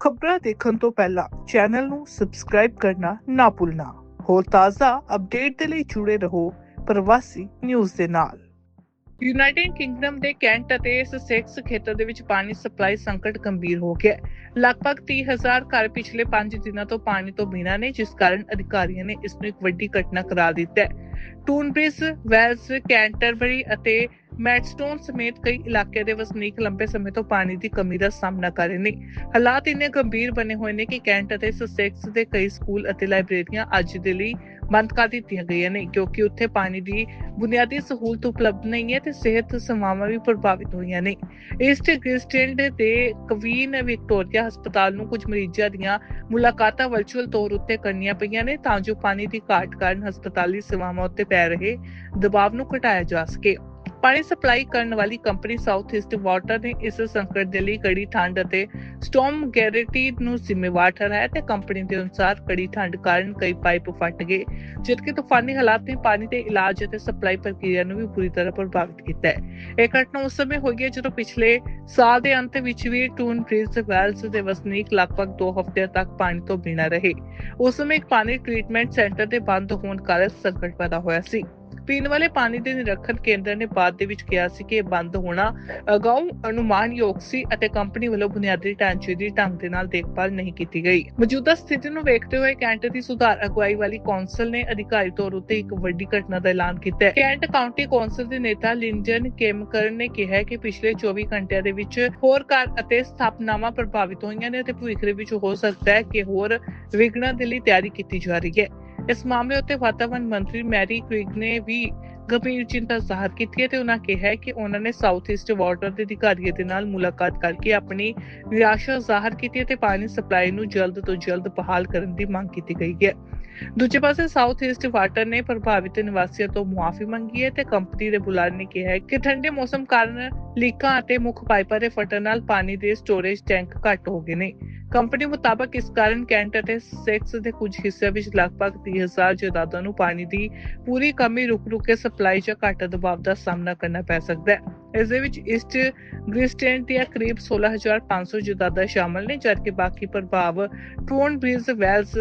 ਖਬਰਾਂ ਦੇਖਣ ਤੋਂ ਪਹਿਲਾਂ ਚੈਨਲ ਨੂੰ ਸਬਸਕ੍ਰਾਈਬ ਕਰਨਾ ਨਾ ਭੁੱਲਣਾ। ਹੋਰ ਤਾਜ਼ਾ ਅਪਡੇਟ ਦੇ ਲਈ ਜੁੜੇ ਰਹੋ ਪ੍ਰਵਾਸੀ ਨਿਊਜ਼ ਦੇ ਨਾਲ। ਯੂਨਾਈਟਿਡ ਕਿੰਗਡਮ ਦੇ ਕੈਂਟ ਅਤੇ ਸਸੈਕਸ ਖੇਤਰ ਦੇ ਵਿੱਚ ਪਾਣੀ ਸਪਲਾਈ ਸੰਕਟ ਗੰਭੀਰ ਹੋ ਗਿਆ ਹੈ। ਲਗਭਗ 30000 ਘਰ ਪਿਛਲੇ 5 ਦਿਨਾਂ ਤੋਂ ਪਾਣੀ ਤੋਂ ਬਿਨਾਂ ਨੇ, ਜਿਸ ਕਾਰਨ ਅਧਿਕਾਰੀਆਂ ਨੇ ਇਸ ਨੂੰ ਇੱਕ ਵੱਡੀ ਘਟਨਾ ਕਰਾਰ ਦਿੱਤਾ ਹੈ। ਟੂਨਬ੍ਰਿਜ ਵੈਲਸ ਕੈਂਟਰਬਰੀ ਅਤੇ ਮੈਡਸਟੋਨ ਸਮੇਤ ਕਈ ਇਲਾਕੇ ਦੇ ਵਸਨੀਕ ਲੰਬੇ ਸਮੇਂ ਤੋਂ ਪਾਣੀ ਦੀ ਕਮੀ ਦਾ ਸਾਹਮਣਾ ਕਰ ਰਹੇ ਨੇ। ਹਾਲਾਤ ਇੰਨੇ ਗੰਭੀਰ ਬਣੇ ਹੋਏ ਨੇ ਕਿ ਕੈਂਟ ਅਤੇ ਸਸੈਕਸ ਦੇ ਕਈ ਸਕੂਲ ਅਤੇ ਲਾਇਬ੍ਰੇਰੀਆਂ ਅੱਜ ਦੇ ਲਈ ਬੰਦ ਕਰ ਦਿੱਤੀਆਂ ਗਈਆਂ ਨੇ, ਕਿਉਂਕਿ ਉੱਥੇ ਪਾਣੀ ਦੀ ਬੁਨਿਆਦੀ ਸਹੂਲਤ ਉਪਲਬਧ ਨਹੀਂ ਹੈ ਤੇ ਸਿਹਤ ਸੇਵਾਵਾਂ ਵੀ ਪ੍ਰਭਾਵਿਤ ਹੋਈਆਂ ਨੇ। ਈਸਟ ਗ੍ਰਿਸਟੈਂਡ ਦੇ ਕਵੀਨ ਵਿਕਟੋਰੀਆ ਹਸਪਤਾਲ ਨੂੰ ਕੁਝ ਮਰੀਜ਼ਾਂ ਦੀਆਂ ਮੁਲਾਕਾਤਾਂ ਵਰਚੁਅਲ ਤੌਰ ਉੱਤੇ ਕਰਨੀਆਂ ਪਈਆਂ ਨੇ ਤਾਂ ਜੋ ਪਾਣੀ ਦੀ ਘਾਟ ਕਾਰਨ ਹਸਪਤਾਲੀ ਸੇਵਾਵਾਂ ਉੱਤੇ ਪੈ ਰਹੇ ਦਬਾਅ ਨੂੰ ਘਟਾਇਆ ਜਾ ਸਕੇ। ਪਾਣੀ ਸਪਲਾਈ ਕਰਨ ਵਾਲੀ ਕੰਪਨੀ ਸਾਊਥ ਈਸਟ ਵਾਟਰ ਨੇ ਇਸ ਸੰਕਟ ਦੇ ਲਈ ਕੜੀ ਠੰਡ ਅਤੇ ਸਟਾਰਮ ਗੈਰੰਟੀ ਨੂੰ ਜ਼ਿੰਮੇਵਾਰ ਠਹਿਰਾਇਆ ਤੇ ਕੰਪਨੀ ਦੇ ਅਨੁਸਾਰ ਕੜੀ ਠੰਡ ਕਾਰਨ ਕਈ ਪਾਈਪ ਫਟ ਗਏ, ਜਦਕਿ ਤੂਫਾਨੀ ਹਾਲਾਤ ਨੇ ਪਾਣੀ ਦੇ ਇਲਾਜ ਅਤੇ ਸਪਲਾਈ ਪ੍ਰਕਿਰਿਆ ਨੂੰ ਵੀ ਪੂਰੀ ਤਰ੍ਹਾਂ ਪ੍ਰਭਾਵਿਤ ਕੀਤਾ ਹੈ। ਇਹ ਘਟਨਾ ਉਸ ਸਮੇਂ ਹੋਈ ਹੈ ਜਦੋਂ ਪਿਛਲੇ ਸਾਲ ਦੇ ਅੰਤ ਵਿੱਚ ਵੀ ਟੂਨ ਬ੍ਰਿਜ ਵੈਲਸ ਦੇ ਵਸਨੀਕ ਲਗਭਗ 2 ਹਫ਼ਤਿਆਂ ਤੱਕ ਪਾਣੀ ਤੋਂ ਬਿਨਾਂ ਰਹੇ। ਉਸ ਸਮੇਂ ਇੱਕ ਪਾਣੀ ਟ੍ਰੀਟਮੈਂਟ ਸੈਂਟਰ ਦੇ ਬੰਦ ਹੋਣ ਕਾਰਨ ਸੰਕਟ ਪੈਦਾ ਹੋਇਆ ਸੀ। ਪੀਣ ਵਾਲੇ ਪਾਣੀ ਦੇ ਨਿਰਖਣ ਕੇਂਦਰ ਨੇ ਬਾਅਦ ਦੇ ਵਿੱਚ ਕਿਹਾ ਸੀ ਕਿ ਇਹ ਬੰਦ ਹੋਣਾ ਅਗਾਊਂ ਅਨੁਮਾਨਯੋਗ ਸੀ ਅਤੇ ਕੰਪਨੀ ਵੱਲੋਂ ਬੁਨਿਆਦੀ ਢਾਂਚੇ ਦੀ ਢੰਗ ਦੇ ਨਾਲ ਦੇਖਭਾਲ ਨਹੀਂ ਕੀਤੀ ਗਈ। ਮੌਜੂਦਾ ਸਥਿਤੀ ਨੂੰ ਵੇਖਦੇ ਹੋਏ ਕੈਂਟ ਦੀ ਸੁਧਾਰ ਅਗਵਾਈ ਵਾਲੀ ਕੌਂਸਲ ਨੇ ਅਧਿਕਾਰੀ ਤੌਰ ਉੱਤੇ ਇੱਕ ਵੱਡੀ ਘਟਨਾ ਦਾ ਐਲਾਨ ਕੀਤਾ ਹੈ। ਕੈਂਟ ਕਾਉਂਟੀ ਕੌਂਸਲ ਦੇ ਨੇਤਾ ਲਿੰਜਨ ਕੇਮਕਰਨ ਨੇ ਕਿਹਾ ਕਿ ਪਿਛਲੇ 24 ਘੰਟਿਆਂ ਦੇ ਵਿੱਚ ਹੋਰ ਘਰ ਅਤੇ ਸਥਾਪਨਾਵਾਂ ਪ੍ਰਭਾਵਿਤ ਹੋਈਆਂ ਨੇ ਅਤੇ ਭਵਿੱਖ ਦੇ ਵਿੱਚ ਹੋ ਸਕਦਾ ਹੈ ਕਿ ਹੋਰ ਵਿਘਨਾਂ ਦੇ ਲਈ ਤਿਆਰੀ ਕੀਤੀ ਜਾ ਰਹੀ ਹੈ। ਇਸ ਮਾਮਲੇ ਉੱਤੇ ਵਾਤਾਵਰਣ ਮੰਤਰੀ ਮੈਰੀ ਕ੍ਰਿਗ ਨੇ ਵੀ ਗੰਭੀਰ ਚਿੰਤਾ ਜ਼ਾਹਰ ਕੀਤੀ ਹੈ ਤੇ ਉਹਨਾਂ ਕਿਹਾ ਕਿ ਉਹਨਾਂ ਨੇ ਸਾਊਥ ਈਸਟ ਵਾਟਰ ਦੇ ਅਧਿਕਾਰੀਆਂ ਦੇ ਨਾਲ ਮੁਲਾਕਾਤ ਕਰਕੇ ਆਪਣੀ ਨਿਰਾਸ਼ਾ ਜ਼ਾਹਰ ਕੀਤੀ ਹੈ ਤੇ ਪਾਣੀ ਸਪਲਾਈ ਨੂੰ ਜਲਦ ਤੋਂ ਜਲਦ ਬਹਾਲ ਕਰਨ ਦੀ ਮੰਗ ਕੀਤੀ ਗਈ ਹੈ। ਦੂਜੇ ਪਾਸੇ ਸਾਊਥ ਈਸਟ ਵਾਟਰ ਨੇ ਪ੍ਰਭਾਵਿਤ ਨਿਵਾਸੀਆਂ ਤੋਂ ਮੁਆਫੀ ਮੰਗੀ ਹੈ ਤੇ ਕੰਪਨੀ ਦੇ ਬੁਲਾਰੇ ਨੇ ਕਿਹਾ ਹੈ ਕਿ ਠੰਡੇ ਮੌਸਮ ਕਾਰਨ ਲੀਕਾਂ ਅਤੇ ਮੁੱਖ ਪਾਈਪਾਂ ਦੇ ਫਟਣ ਨਾਲ ਪਾਣੀ ਦੇ ਸਟੋਰੇਜ ਟੈਂਕ ਘੱਟ ਹੋ ਗਏ ਨੇ। ਕੰਪਨੀ ਮੁਤਾਬਕ ਇਸ ਕਾਰਨ ਕੈਂਟ ਅਤੇ ਸੈਕਸ ਦੇ ਕੁਝ ਹਿੱਸਿਆਂ ਵਿੱਚ ਲਗਭਗ 30000 ਜਾਇਦਾਦਾਂ ਨੂੰ ਪਾਣੀ ਦੀ ਪੂਰੀ ਕਮੀ ਰੁਕ-ਰੁਕ ਕੇ ਸਪਲਾਈ ਜਾਂ ਘੱਟ ਦਬਾਅ ਦਾ ਸਾਹਮਣਾ ਕਰਨਾ ਪੈ ਸਕਦਾ ਹੈ। ਇਸ ਦੇ ਵਿੱਚ ਈਸਟ ਗ੍ਰਿਸਟੈਂਟ ਦੀਆਂ ਕਰੀਬ 16500 ਜਾਇਦਾਦਾਂ ਸ਼ਾਮਲ ਨੇ, ਜਦਕਿ ਬਾਕੀ ਪ੍ਰਭਾਵ ਟੋਨ ਬ੍ਰਿਜ ਵੈਲਸ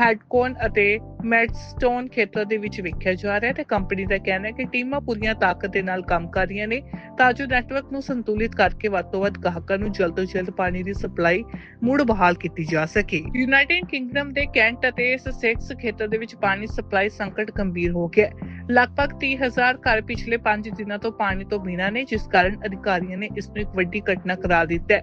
ਹੈਡਕੋਨ ਅਤੇ ਮੈਡਸਟੋਨ ਖੇਤਰ ਦੇ ਵਿੱਚ ਵੇਖਿਆ ਜਾ ਰਿਹਾ ਹੈ ਤੇ ਕੰਪਨੀ ਦਾ ਕਹਿਣਾ ਹੈ ਕਿ ਟੀਮਾਂ ਪੂਰੀਆਂ ਤਾਕਤ ਦੇ ਨਾਲ ਕੰਮ ਕਰ ਰਹੀਆਂ ਨੇ, ਤਾਂ ਜੋ ਨੈਟਵਰਕ ਨੂੰ ਸੰਤੁਲਿਤ ਕਰਕੇ ਵੱਧ ਤੋਂ ਵੱਧ ਗਾਹਕਾਂ ਨੂੰ ਜਲਦ ਤੋਂ ਜਲਦ ਪਾਣੀ ਦੀ ਸਪਲਾਈ ਮੁੜ ਬਹਾਲ ਕੀਤੀ ਜਾ ਸਕੇ। ਯੂਨਾਈਟਿਡ ਕਿੰਗਡਮ ਦੇ ਕੈਂਟ ਅਤੇ ਸਸੈਕਸ ਖੇਤਰ ਦੇ ਵਿੱਚ ਪਾਣੀ ਸਪਲਾਈ ਸੰਕਟ ਗੰਭੀਰ ਹੋ ਗਿਆ ਹੈ। ਲਗਭਗ 30000 ਘਰ ਪਿਛਲੇ 5 ਦਿਨਾਂ ਤੋਂ ਪਾਣੀ ਤੋਂ ਬਿਨਾਂ ਨੇ, ਜਿਸ ਕਾਰਨ ਅਧਿਕਾਰੀਆਂ ਨੇ ਇਸ ਨੂੰ ਇੱਕ ਵੱਡੀ ਘਟਨਾ ਕਰਾਰ ਦਿੱਤਾ ਹੈ।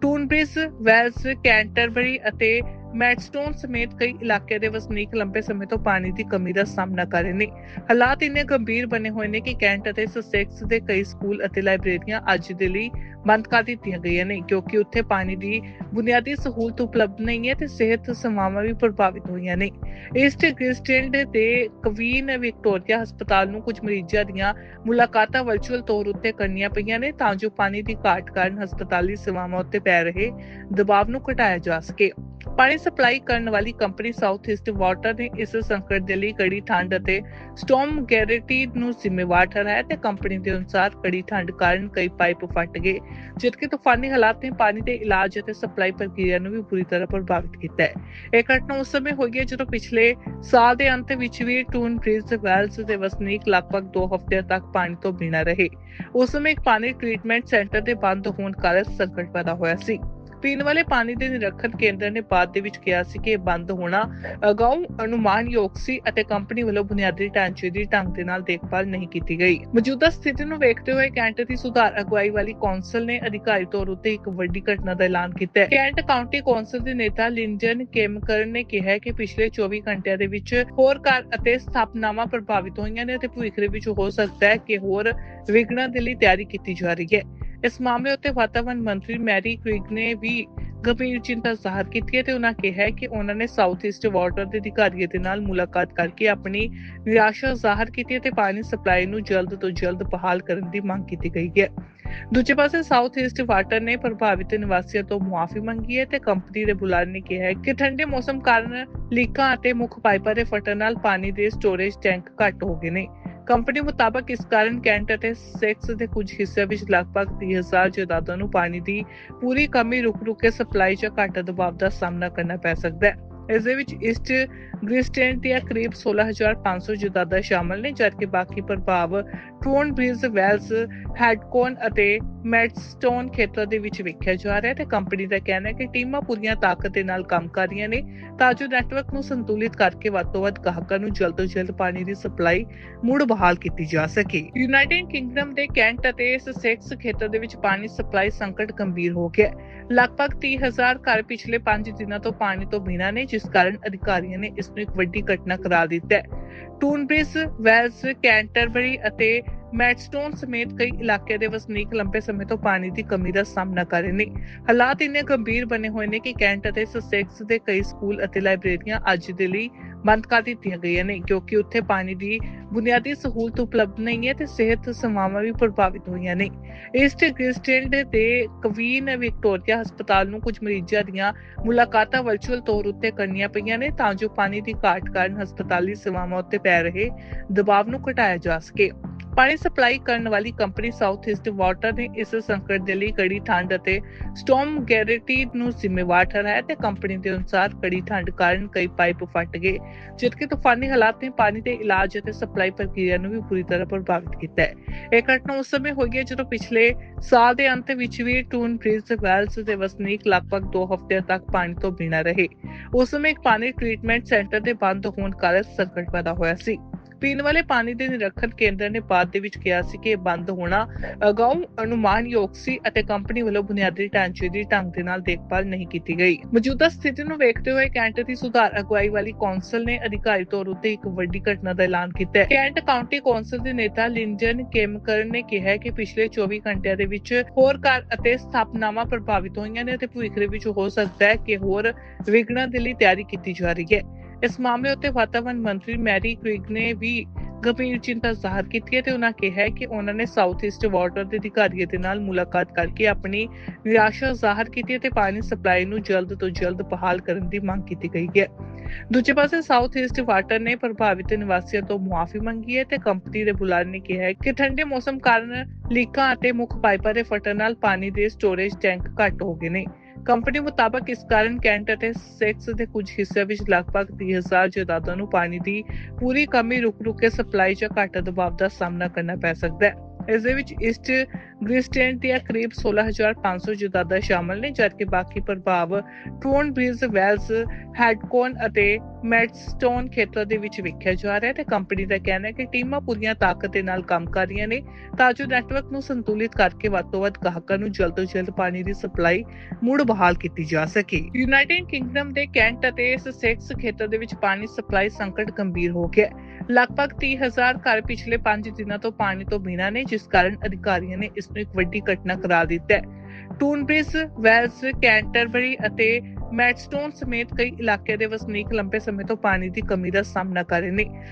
ਟੂਨਬ੍ਰਿਜ ਵੈਲਸ ਕੈਂਟਰਬਰੀ ਅਤੇ ਮੈਡਸਟੋਨ ਸਮੇਤ ਕਈ ਇਲਾਕੇ ਦੇ ਵਸਨੀਕ ਲੰਬੇ ਸਮੇਂ ਤੋਂ ਪਾਣੀ ਦੀ ਕਮੀ ਦਾ ਸਾਹਮਣਾ ਕਰ ਰਹੇ ਨੇ। ਹਾਲਾਤ ਇੰਨੇ ਗੰਭੀਰ ਬਣੇ ਹੋਏ ਨੇ ਕਿ ਕੈਂਟ ਅਤੇ ਸਸੈਕਸ ਦੇ ਕਈ ਸਕੂਲ ਅਤੇ ਲਾਇਬ੍ਰੇਰੀਆਂ ਅੱਜ ਦੇ ਲਈ ਬੰਦ ਕਰ ਦਿੱਤੀਆਂ ਗਈਆਂ ਨੇ, ਕਿਉਂਕਿ ਉੱਥੇ ਪਾਣੀ ਦੀ ਬੁਨਿਆਦੀ ਸਹੂਲਤ ਉਪਲਬਧ ਨਹੀਂ ਹੈ ਤੇ ਸਿਹਤ ਸੇਵਾਵਾਂ ਵੀ ਪ੍ਰਭਾਵਿਤ ਹੋਈਆਂ ਨੇ। ਈਸਟ ਗ੍ਰਿਸਟੈਂਡ ਦੇ ਕਵੀਨ ਵਿਕਟੋਰੀਆ ਹਸਪਤਾਲ ਨੂੰ ਕੁਝ ਮਰੀਜ਼ਾਂ ਦੀਆਂ ਮੁਲਾਕਾਤਾਂ ਵਰਚੁਅਲ ਤੌਰ ਉੱਤੇ ਕਰਨੀਆਂ ਪਈਆਂ ਨੇ ਤਾਂ ਜੋ ਪਾਣੀ ਦੀ ਘਾਟ ਕਾਰਨ ਹਸਪਤਾਲੀ ਸੇਵਾਵਾਂ ਉੱਤੇ ਪੈ ਰਹੇ ਦਬਾਅ ਨੂੰ ਘਟਾਇਆ ਜਾ ਸਕੇ। ਪਾਣੀ ਸਪਲਾਈ ਕਰਨ ਵਾਲੀ ਕੰਪਨੀ ਸਾਊਥ ਈਸਟ ਵਾਟਰ ਨੇ ਇਸ ਸੰਕਟ ਦੇ ਲਈ ਕੜੀ ਠੰਡ ਅਤੇ ਸਟਾਰਮ ਗੈਰੰਟੀ ਨੂੰ ਜ਼ਿੰਮੇਵਾਰ ਠਹਿਰਾਇਆ ਤੇ ਕੰਪਨੀ ਦੇ ਅਨੁਸਾਰ ਕੜੀ ਠੰਡ ਕਾਰਨ ਕਈ ਪਾਈਪ ਫਟ ਗਏ, ਜਦਕਿ ਤੂਫਾਨੀ ਹਾਲਾਤ ਨੇ ਪਾਣੀ ਦੇ ਇਲਾਜ ਅਤੇ ਸਪਲਾਈ ਪ੍ਰਕਿਰਿਆ ਨੂੰ ਵੀ ਪੂਰੀ ਤਰ੍ਹਾਂ ਪ੍ਰਭਾਵਿਤ ਕੀਤਾ ਹੈ। ਇਹ ਘਟਨਾ ਉਸ ਸਮੇਂ ਹੋਈ ਹੈ ਜਦੋਂ ਪਿਛਲੇ ਸਾਲ ਦੇ ਅੰਤ ਵਿੱਚ ਵੀ ਟੂਨ ਬ੍ਰਿਜ ਵੈਲਸ ਦੇ ਵਸਨੀਕ ਲਗਭਗ 2 ਹਫ਼ਤਿਆਂ ਤੱਕ ਪਾਣੀ ਤੋਂ ਬਿਨਾਂ ਰਹੇ। ਉਸ ਸਮੇਂ ਇੱਕ ਪਾਣੀ ਟ੍ਰੀਟਮੈਂਟ ਸੈਂਟਰ ਦੇ ਬੰਦ ਹੋਣ ਕਾਰਨ ਸੰਕਟ ਪੈਦਾ ਹੋਇਆ ਸੀ। ਪੀਣ ਵਾਲੇ ਪਾਣੀ ਦੇ ਨਿਰਖਣ ਕੇਂਦਰ ਨੇ ਬਾਅਦ ਦੇ ਵਿੱਚ ਕਿਹਾ ਸੀ ਕਿ ਇਹ ਬੰਦ ਹੋਣਾ ਅਗਾਊਂ ਅਨੁਮਾਨਯੋਗ ਸੀ ਅਤੇ ਕੰਪਨੀ ਵੱਲੋਂ ਬੁਨਿਆਦੀ ਢਾਂਚੇ ਦੀ ਢੰਗ ਦੇ ਨਾਲ ਦੇਖਭਾਲ ਨਹੀਂ ਕੀਤੀ ਗਈ। ਮੌਜੂਦਾ ਸਥਿਤੀ ਨੂੰ ਵੇਖਦੇ ਹੋਏ ਕੈਂਟ ਦੀ ਸੁਧਾਰ ਅਗਵਾਈ ਵਾਲੀ ਕੌਂਸਲ ਨੇ ਅਧਿਕਾਰੀ ਤੌਰ ਉੱਤੇ ਇੱਕ ਵੱਡੀ ਘਟਨਾ ਦਾ ਐਲਾਨ ਕੀਤਾ ਹੈ। ਕੈਂਟ ਕਾਉਂਟੀ ਕੌਂਸਲ ਦੇ ਨੇਤਾ ਲਿੰਜਨ ਕੇਮਕਰਨ ਨੇ ਕਿਹਾ ਕਿ ਪਿਛਲੇ 24 ਘੰਟਿਆਂ ਦੇ ਵਿੱਚ ਹੋਰ ਘਰ ਅਤੇ ਸਥਾਪਨਾਵਾਂ ਪ੍ਰਭਾਵਿਤ ਹੋਈਆਂ ਨੇ ਅਤੇ ਭਵਿੱਖ ਦੇ ਵਿੱਚ ਹੋ ਸਕਦਾ ਹੈ ਕਿ ਹੋਰ ਵਿਘਨਾਂ ਦੇ ਲਈ ਤਿਆਰੀ ਕੀਤੀ ਜਾ ਰਹੀ ਹੈ। ਇਸ ਮਾਮਲੇ ਉੱਤੇ ਵਾਤਾਵਰਣ ਮੰਤਰੀ ਮੈਰੀ ਕ੍ਰਿਗ ਨੇ ਵੀ ਗੰਭੀਰ ਚਿੰਤਾ ਜ਼ਾਹਰ ਕੀਤੀ ਹੈ ਤੇ ਉਹਨਾਂ ਕਿਹਾ ਕਿ ਉਹਨਾਂ ਨੇ ਸਾਊਥ ਈਸਟ ਵਾਟਰ ਦੇ ਅਧਿਕਾਰੀਆਂ ਦੇ ਨਾਲ ਮੁਲਾਕਾਤ ਕਰਕੇ ਆਪਣੀ ਨਿਰਾਸ਼ਾ ਜ਼ਾਹਰ ਕੀਤੀ ਹੈ ਤੇ ਪਾਣੀ ਸਪਲਾਈ ਨੂੰ ਜਲਦ ਤੋਂ ਜਲਦ ਬਹਾਲ ਕਰਨ ਦੀ ਮੰਗ ਕੀਤੀ ਗਈ ਹੈ। ਦੂਜੇ ਪਾਸੇ ਸਾਊਥ ਈਸਟ ਵਾਟਰ ਨੇ ਪ੍ਰਭਾਵਿਤ ਨਿਵਾਸੀਆਂ ਤੋਂ ਮੁਆਫੀ ਮੰਗੀ ਹੈ ਤੇ ਕੰਪਨੀ ਦੇ ਬੁਲਾਰੇ ਨੇ ਕਿਹਾ ਹੈ ਕਿ ਠੰਡੇ ਮੌਸਮ ਕਾਰਨ ਲੀਕਾਂ ਅਤੇ ਮੁੱਖ ਪਾਈਪਾਂ ਦੇ ਫਟਣ ਨਾਲ ਪਾਣੀ ਦੇ ਸਟੋਰੇਜ ਟੈਂਕ ਘੱਟ ਹੋ ਗਏ ਨੇ। ਕੰਪਨੀ ਮੁਤਾਬਕ ਇਸ ਕਾਰਨ ਕੈਂਟ ਅਤੇ ਸੈਕਸ ਦੇ ਕੁਝ ਹਿੱਸਿਆਂ ਵਿੱਚ ਲਗਭਗ 30000 ਜਾਇਦਾਦਾਂ ਨੂੰ ਪਾਣੀ ਦੀ ਪੂਰੀ ਕਮੀ ਰੁਕ-ਰੁਕ ਕੇ ਸਪਲਾਈ 'ਚ ਘੱਟ ਦਬਾਅ ਦਾ ਸਾਹਮਣਾ ਕਰਨਾ ਪੈ ਸਕਦਾ ਹੈ। ਇਸ ਦੇ ਵਿੱਚ ਇਸਟ ਗ੍ਰਿਸਟੈਂਟ ਦੀਆਂ ਕਰੀਬ 16500 ਜਾਇਦਾਦਾਂ ਸ਼ਾਮਲ ਨੇ, ਜਦਕਿ ਬਾਕੀ ਪ੍ਰਭਾਵ ਟੋਨ ਬ੍ਰਿਜ ਵੈਲਸ ਹੈਡਕੋਨ ਅਤੇ ਮੈਡਸਟੋਨ ਖੇਤਰ ਦੇ ਵਿੱਚ ਵੇਖਿਆ ਜਾ ਰਿਹਾ ਹੈ ਤੇ ਕੰਪਨੀ ਦਾ ਕਹਿਣਾ ਹੈ ਕਿ ਟੀਮਾਂ ਪੂਰੀਆਂ ਤਾਕਤ ਦੇ ਨਾਲ ਕੰਮ ਕਰ ਰਹੀਆਂ ਨੇ, ਤਾਂ ਜੋ ਨੈਟਵਰਕ ਨੂੰ ਸੰਤੁਲਿਤ ਕਰਕੇ ਵੱਧ ਤੋਂ ਵੱਧ ਗਾਹਕਾਂ ਨੂੰ ਜਲਦ ਤੋਂ ਜਲਦ ਪਾਣੀ ਦੀ ਸਪਲਾਈ ਮੁੜ ਬਹਾਲ ਕੀਤੀ ਜਾ ਸਕੇ। ਯੂਨਾਈਟਿਡ ਕਿੰਗਡਮ ਦੇ ਕੈਂਟ ਅਤੇ ਸਸੈਕਸ ਖੇਤਰ ਦੇ ਵਿੱਚ ਪਾਣੀ ਸਪਲਾਈ ਸੰਕਟ ਗੰਭੀਰ ਹੋ ਗਿਆ ਹੈ। ਲਗਭਗ 30000 ਘਰ ਪਿਛਲੇ 5 ਦਿਨਾਂ ਤੋਂ ਪਾਣੀ ਤੋਂ ਬਿਨਾਂ ਨੇ ਜਿਸ ਕਾਰਨ ਅਧਿਕਾਰੀਆਂ ਨੇ ਇਸ ਨੂੰ ਇੱਕ ਵੱਡੀ ਘਟਨਾ ਕਰਾਰ ਦਿੱਤਾ ਹੈ। ਟੂਨਬ੍ਰਿਜ ਵੈਲਸ ਕੈਂਟਰਬਰੀ ਅਤੇ ਮੈਡਸਟੋਨ ਸਮੇਤ ਕਈ ਇਲਾਕੇ ਦੇ ਵਸਨੀਕ ਲੰਬੇ ਸਮੇਂ ਤੋਂ ਪਾਣੀ ਦੀ ਕਮੀ ਦਾ ਸਾਹਮਣਾ ਕਰ ਰਹੇ ਨੇ। ਹਾਲਾਤ ਇੰਨੇ ਗੰਭੀਰ ਬਣੇ ਹੋਏ ਨੇ ਕਿ ਕੈਂਟ ਅਤੇ ਸਸੈਕਸ ਦੇ ਕਈ ਸਕੂਲ ਅਤੇ ਲਾਇਬ੍ਰੇਰੀਆਂ ਅੱਜ ਦੇ ਲਈ ਬੰਦ ਕਰ ਦਿੱਤੀਆਂ ਗਈਆਂ ਨੇ, ਕਿਉਂਕਿ ਉੱਥੇ ਪਾਣੀ ਦੀ ਬੁਨਿਆਦੀ ਸਹੂਲਤ ਉਪਲਬਧ ਨਹੀਂ ਹੈ ਤੇ ਸਿਹਤ ਸੇਵਾਵਾਂ ਵੀ ਪ੍ਰਭਾਵਿਤ ਹੋਈਆਂ ਨੇ। ਈਸਟ ਗ੍ਰਿਸਟੈਂਡ ਦੇ ਕਵੀਨ ਵਿਕਟੋਰੀਆ ਹਸਪਤਾਲ ਨੂੰ ਕੁਝ ਮਰੀਜ਼ਾਂ ਦੀਆਂ ਮੁਲਾਕਾਤਾਂ ਵਰਚੁਅਲ ਤੌਰ ਉੱਤੇ ਕਰਨੀਆਂ ਪਈਆਂ ਨੇ ਤਾਂ ਜੋ ਪਾਣੀ ਦੀ ਘਾਟ ਕਾਰਨ ਹਸਪਤਾਲੀ ਸੇਵਾਵਾਂ ਉੱਤੇ ਪੈ ਰਹੇ ਦਬਾਅ ਨੂੰ ਘਟਾਇਆ ਜਾ ਸਕੇ। ਪਾਣੀ ਸਪਲਾਈ ਕਰਨ ਵਾਲੀ ਕੰਪਨੀ ਸਾਊਥ ਈਸਟ ਵਾਟਰ ਨੇ ਇਸ ਸੰਕਟ ਦੇ ਲਈ ਕੜੀ ਠੰਡ ਅਤੇ ਸਟਾਰਮ ਗੈਰੰਟੀ ਨੂੰ ਜ਼ਿੰਮੇਵਾਰ ਠਹਿਰਾਇਆ ਤੇ ਕੰਪਨੀ ਦੇ ਅਨੁਸਾਰ ਕੜੀ ਠੰਡ ਕਾਰਨ ਕਈ ਪਾਈਪ ਫਟ ਗਏ, ਜਦਕਿ ਤੂਫਾਨੀ ਹਾਲਾਤ ਨੇ ਪਾਣੀ ਦੇ ਇਲਾਜ ਅਤੇ ਸਪਲਾਈ ਪ੍ਰਕਿਰਿਆ ਨੂੰ ਵੀ ਪੂਰੀ ਤਰ੍ਹਾਂ ਪ੍ਰਭਾਵਿਤ ਕੀਤਾ ਹੈ। ਇਹ ਘਟਨਾ ਉਸ ਸਮੇਂ ਹੋਈ ਹੈ ਜਦੋਂ ਪਿਛਲੇ ਸਾਲ ਦੇ ਅੰਤ ਵਿੱਚ ਵੀ ਟੂਨ ਬ੍ਰਿਜ ਵੈਲਸ ਦੇ ਵਸਨੀਕ ਲਗਭਗ 2 ਹਫ਼ਤਿਆਂ ਤੱਕ ਪਾਣੀ ਤੋਂ ਬਿਨਾਂ ਰਹੇ। ਉਸ ਸਮੇਂ ਇੱਕ ਪਾਣੀ ਟ੍ਰੀਟਮੈਂਟ ਸੈਂਟਰ ਦੇ ਬੰਦ ਹੋਣ ਕਾਰਨ ਸੰਕਟ ਪੈਦਾ ਹੋਇਆ ਸੀ। ਪੀਣ ਵਾਲੇ ਪਾਣੀ ਦੇ ਨਿਰਖਣ ਕੇਂਦਰ ਨੇ ਬਾਅਦ ਦੇ ਵਿੱਚ ਕਿਹਾ ਸੀ ਕਿ ਇਹ ਬੰਦ ਹੋਣਾ ਅਗਾਊਂ ਅਨੁਮਾਨਯੋਗ ਸੀ ਅਤੇ ਕੰਪਨੀ ਵੱਲੋਂ ਬੁਨਿਆਦੀ ਢਾਂਚੇ ਦੀ ਢੰਗ ਦੇ ਨਾਲ ਦੇਖਭਾਲ ਨਹੀਂ ਕੀਤੀ ਗਈ। ਮੌਜੂਦਾ ਸਥਿਤੀ ਨੂੰ ਵੇਖਦੇ ਹੋਏ ਕੈਂਟ ਦੀ ਸੁਧਾਰ ਅਗਵਾਈ ਵਾਲੀ ਕੌਂਸਲ ਨੇ ਅਧਿਕਾਰੀ ਤੌਰ ਉੱਤੇ ਇੱਕ ਵੱਡੀ ਘਟਨਾ ਦਾ ਐਲਾਨ ਕੀਤਾ ਹੈ। ਕੈਂਟ ਕਾਉਂਟੀ ਕੌਂਸਲ ਦੇ ਨੇਤਾ ਲਿੰਜਨ ਕੇਮਕਰਨ ਨੇ ਕਿਹਾ ਕਿ ਪਿਛਲੇ 24 ਘੰਟਿਆਂ ਦੇ ਵਿੱਚ ਹੋਰ ਘਰ ਅਤੇ ਸਥਾਪਨਾਵਾਂ ਪ੍ਰਭਾਵਿਤ ਹੋਈਆਂ ਨੇ ਅਤੇ ਭਵਿੱਖ ਦੇ ਵਿੱਚ ਹੋ ਸਕਦਾ ਹੈ ਕਿ ਹੋਰ ਵਿਘਨਾਂ ਦੇ ਲਈ ਤਿਆਰੀ ਕੀਤੀ ਜਾ ਰਹੀ ਹੈ। ਇਸ ਮਾਮਲੇ ਉੱਤੇ ਵਾਤਾਵਰਣ ਮੰਤਰੀ ਮੈਰੀ ਕ੍ਰਿਗ ਨੇ ਵੀ ਗੰਭੀਰ ਚਿੰਤਾ ਜ਼ਾਹਰ ਕੀਤੀ ਹੈ ਤੇ ਉਹਨਾਂ ਕਿਹਾ ਕਿ ਉਹਨਾਂ ਨੇ ਸਾਊਥ ਈਸਟ ਵਾਟਰ ਦੇ ਅਧਿਕਾਰੀਆਂ ਦੇ ਨਾਲ ਮੁਲਾਕਾਤ ਕਰਕੇ ਆਪਣੀ ਨਿਰਾਸ਼ਾ ਜ਼ਾਹਰ ਕੀਤੀ ਹੈ ਤੇ ਪਾਣੀ ਸਪਲਾਈ ਨੂੰ ਜਲਦ ਤੋਂ ਜਲਦ ਬਹਾਲ ਕਰਨ ਦੀ ਮੰਗ ਕੀਤੀ ਗਈ ਹੈ। ਦੂਜੇ ਪਾਸੇ ਸਾਊਥ ਈਸਟ ਵਾਟਰ ਨੇ ਪ੍ਰਭਾਵਿਤ ਨਿਵਾਸੀਆਂ ਤੋਂ ਮੁਆਫੀ ਮੰਗੀ ਹੈ ਤੇ ਕੰਪਨੀ ਦੇ ਬੁਲਾਰੇ ਨੇ ਕਿਹਾ ਕਿ ਠੰਡੇ ਮੌਸਮ ਕਾਰਨ ਲੀਕਾਂ ਅਤੇ ਮੁੱਖ ਪਾਈਪਾਂ ਦੇ ਫਟਣ ਨਾਲ ਪਾਣੀ ਦੇ ਸਟੋਰੇਜ ਟੈਂਕ ਘੱਟ ਹੋ ਗਏ ਨੇ। ਕੰਪਨੀ ਮੁਤਾਬਕ ਇਸ ਕਾਰਨ ਕੈਂਟ ਅਤੇ ਸੈਕਸ ਦੇ ਕੁਝ ਹਿੱਸਿਆਂ ਵਿੱਚ ਲਗਭਗ 30000 ਜਾਇਦਾਦਾਂ ਨੂੰ ਪਾਣੀ ਦੀ ਪੂਰੀ ਕਮੀ ਰੁਕ-ਰੁਕ ਕੇ ਸਪਲਾਈ 'ਚ ਘੱਟ ਦਬਾਅ ਦਾ ਸਾਹਮਣਾ ਕਰਨਾ ਪੈ ਸਕਦਾ ਹੈ। ਇਸ ਦੇ ਵਿੱਚ ਇਸਟ ਗ੍ਰਿਸਟੈਂਟ ਦੀਆਂ ਕਰੀਬ 16500 ਜਾਇਦਾਦਾਂ ਸ਼ਾਮਲ ਨੇ, ਜਦਕਿ ਬਾਕੀ ਪ੍ਰਭਾਵ ਟੋਨ ਬ੍ਰਿਜ, ਵੈਲਸ, ਹੈਡਕੋਨ ਅਤੇ ਮੈਡਸਟੋਨ ਖੇਤਰ ਦੇ ਵਿੱਚ ਵੇਖਿਆ ਜਾ ਰਿਹਾ ਹੈ ਤੇ ਕੰਪਨੀ ਦਾ ਕਹਿਣਾ ਹੈ ਕਿ ਟੀਮਾਂ ਪੂਰੀਆਂ ਤਾਕਤ ਦੇ ਨਾਲ ਕੰਮ ਕਰ ਰਹੀਆਂ ਨੇ, ਤਾਂ ਜੋ ਨੈਟਵਰਕ ਨੂੰ ਸੰਤੁਲਿਤ ਕਰਕੇ ਵੱਧ ਤੋਂ ਵੱਧ ਗਾਹਕਾਂ ਨੂੰ ਜਲਦ ਤੋਂ ਜਲਦ ਪਾਣੀ ਦੀ ਸਪਲਾਈ ਮੁੜ ਬਹਾਲ ਕੀਤੀ ਜਾ ਸਕੇ। ਯੂਨਾਈਟਿਡ ਕਿੰਗਡਮ ਦੇ ਕੈਂਟ ਅਤੇ ਸਸੈਕਸ ਖੇਤਰ ਦੇ ਵਿੱਚ ਪਾਣੀ ਸਪਲਾਈ ਸੰਕਟ ਗੰਭੀਰ ਹੋ ਗਿਆ ਹੈ। ਲਗਭਗ 30000 ਘਰ ਪਿਛਲੇ 5 ਦਿਨਾਂ ਤੋਂ ਪਾਣੀ ਤੋਂ ਬਿਨਾਂ ਨੇ, ਜਿਸ ਕਾਰਨ ਅਧਿਕਾਰੀਆਂ ਨੇ ਇਸ ਨੂੰ ਇੱਕ ਵੱਡੀ ਘਟਨਾ ਕਰਾਰ ਦਿੱਤਾ ਹੈ। ਟੂਨਬ੍ਰਿਜ ਵੈਲਸ ਕੈਂਟਰਬਰੀ ਅਤੇ ਮੈਡਸਟੋਨ ਸਮੇਤ ਕਈ ਇਲਾਕੇ ਦੇ ਵਸਨੀਕ ਲੰਬੇ ਸਮੇਂ ਤੋਂ ਪਾਣੀ ਦੀ ਕਮੀ ਦਾ ਸਾਹਮਣਾ ਕਰ ਰਹੇ ਨੇ।